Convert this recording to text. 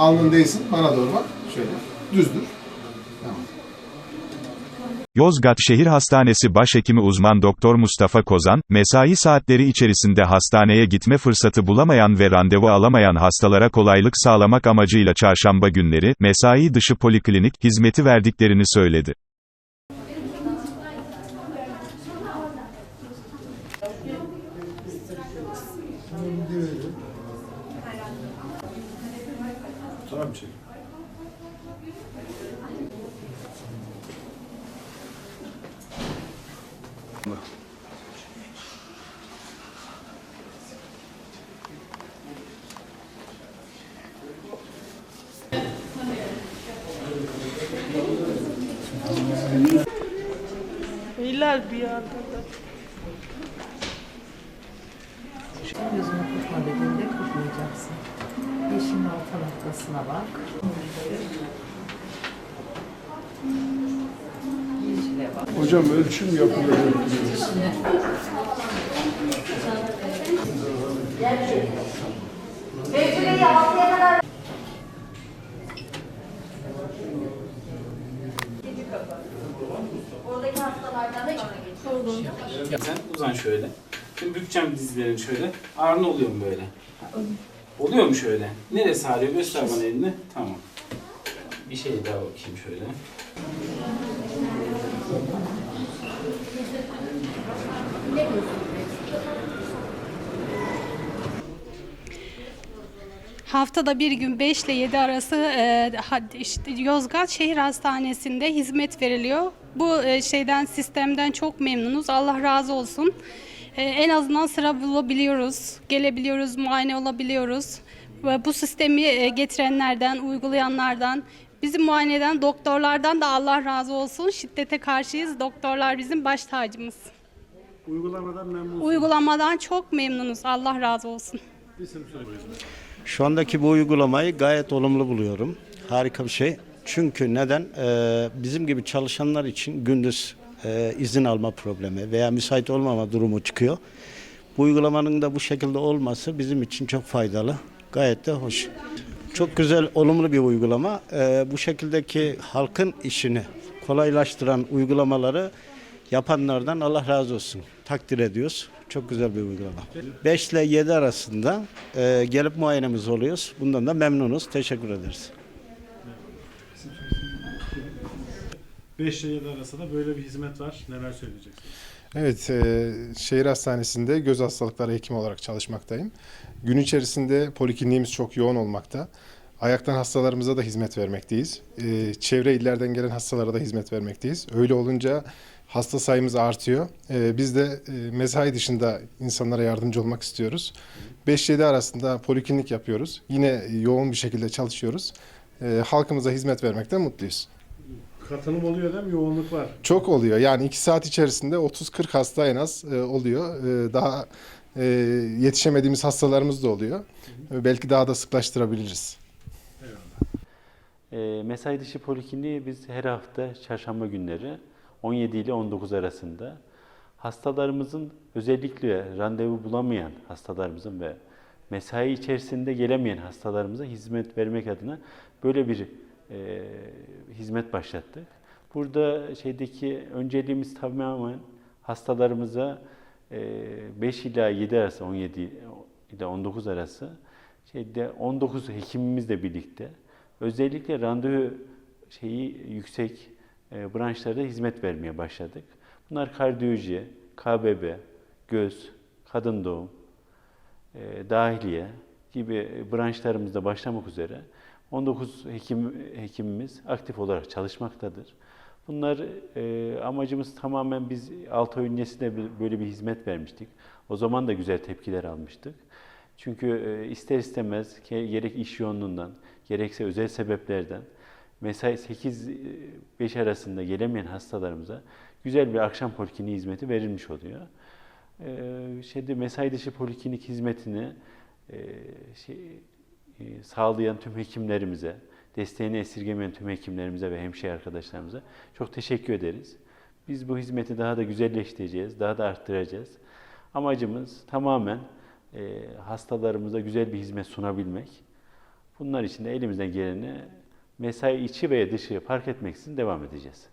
Alnın değsin, bana doğru bak. Şöyle, düzdür. Yozgat Şehir Hastanesi Başhekimi uzman doktor Mustafa Kozan, mesai saatleri içerisinde hastaneye gitme fırsatı bulamayan ve randevu alamayan hastalara kolaylık sağlamak amacıyla çarşamba günleri, mesai dışı poliklinik hizmeti verdiklerini söyledi. Tamam şey. Hilal bir anda da. Noktasına bak. Hocam ölçüm yapılıyor. Oradaki hastalardan da Sen uzan şöyle. Şimdi bükeceğim dizlerini şöyle. Ağrın oluyor mu böyle? Oluyor mu şöyle? Neresi ağrıyor? Göster bana elini. Tamam. Bir şey daha bakayım şöyle. Haftada bir gün 5 ile 7 arası e, işte Yozgat Şehir Hastanesi'nde hizmet veriliyor. Bu e, şeyden sistemden çok memnunuz. Allah razı olsun. E, en azından sıra bulabiliyoruz, gelebiliyoruz, muayene olabiliyoruz. Ve bu sistemi e, getirenlerden, uygulayanlardan, bizim muayeneden doktorlardan da Allah razı olsun. Şiddete karşıyız. Doktorlar bizim baş tacımız. Uygulamadan memnun. Uygulamadan çok memnunuz. Allah razı olsun. Şu andaki bu uygulamayı gayet olumlu buluyorum. Harika bir şey. Çünkü neden? Ee, bizim gibi çalışanlar için gündüz e, izin alma problemi veya müsait olmama durumu çıkıyor. Bu uygulamanın da bu şekilde olması bizim için çok faydalı. Gayet de hoş. Çok güzel, olumlu bir uygulama. Ee, bu şekildeki halkın işini kolaylaştıran uygulamaları yapanlardan Allah razı olsun. Takdir ediyoruz. Çok güzel bir uygulama. 5 ile 7 arasında e, gelip muayenemiz oluyoruz. Bundan da memnunuz. Teşekkür ederiz. 5 ile 7 arasında böyle bir hizmet var. Neler söyleyeceksiniz? Evet, e, şehir hastanesinde göz hastalıkları hekimi olarak çalışmaktayım. Gün içerisinde polikliniğimiz çok yoğun olmakta. Ayaktan hastalarımıza da hizmet vermekteyiz. E, çevre illerden gelen hastalara da hizmet vermekteyiz. Öyle olunca hasta sayımız artıyor. E, biz de e, mesai dışında insanlara yardımcı olmak istiyoruz. 5-7 arasında poliklinik yapıyoruz. Yine yoğun bir şekilde çalışıyoruz. E, halkımıza hizmet vermekten mutluyuz. Katılım oluyor değil mi? Yoğunluk var. Çok oluyor. Yani 2 saat içerisinde 30-40 hasta en az e, oluyor. E, daha e, yetişemediğimiz hastalarımız da oluyor. E, belki daha da sıklaştırabiliriz. E, mesai dışı polikliniği biz her hafta çarşamba günleri 17 ile 19 arasında hastalarımızın özellikle randevu bulamayan hastalarımızın ve mesai içerisinde gelemeyen hastalarımıza hizmet vermek adına böyle bir e, hizmet başlattık. Burada şeydeki önceliğimiz tamamen hastalarımıza e, 5 ila 7 arası 17 ile 19 arası şeyde 19 hekimimizle birlikte özellikle randevu şeyi yüksek e, branşlarda hizmet vermeye başladık. Bunlar kardiyoloji, KBB, göz, kadın doğum, e, dahiliye gibi branşlarımızda başlamak üzere 19 hekim hekimimiz aktif olarak çalışmaktadır. Bunlar e, amacımız tamamen biz Altay Üniversitesi'nde böyle bir hizmet vermiştik. O zaman da güzel tepkiler almıştık. Çünkü e, ister istemez gerek iş yoğunluğundan, gerekse özel sebeplerden mesai 8-5 arasında gelemeyen hastalarımıza güzel bir akşam polikliniği hizmeti verilmiş oluyor. Ee, şeyde mesai dışı poliklinik hizmetini e, şey, e, sağlayan tüm hekimlerimize, desteğini esirgemeyen tüm hekimlerimize ve hemşire arkadaşlarımıza çok teşekkür ederiz. Biz bu hizmeti daha da güzelleştireceğiz, daha da arttıracağız. Amacımız tamamen e, hastalarımıza güzel bir hizmet sunabilmek. Bunlar için de elimizden geleni mesai içi veya dışı fark etmeksizin devam edeceğiz.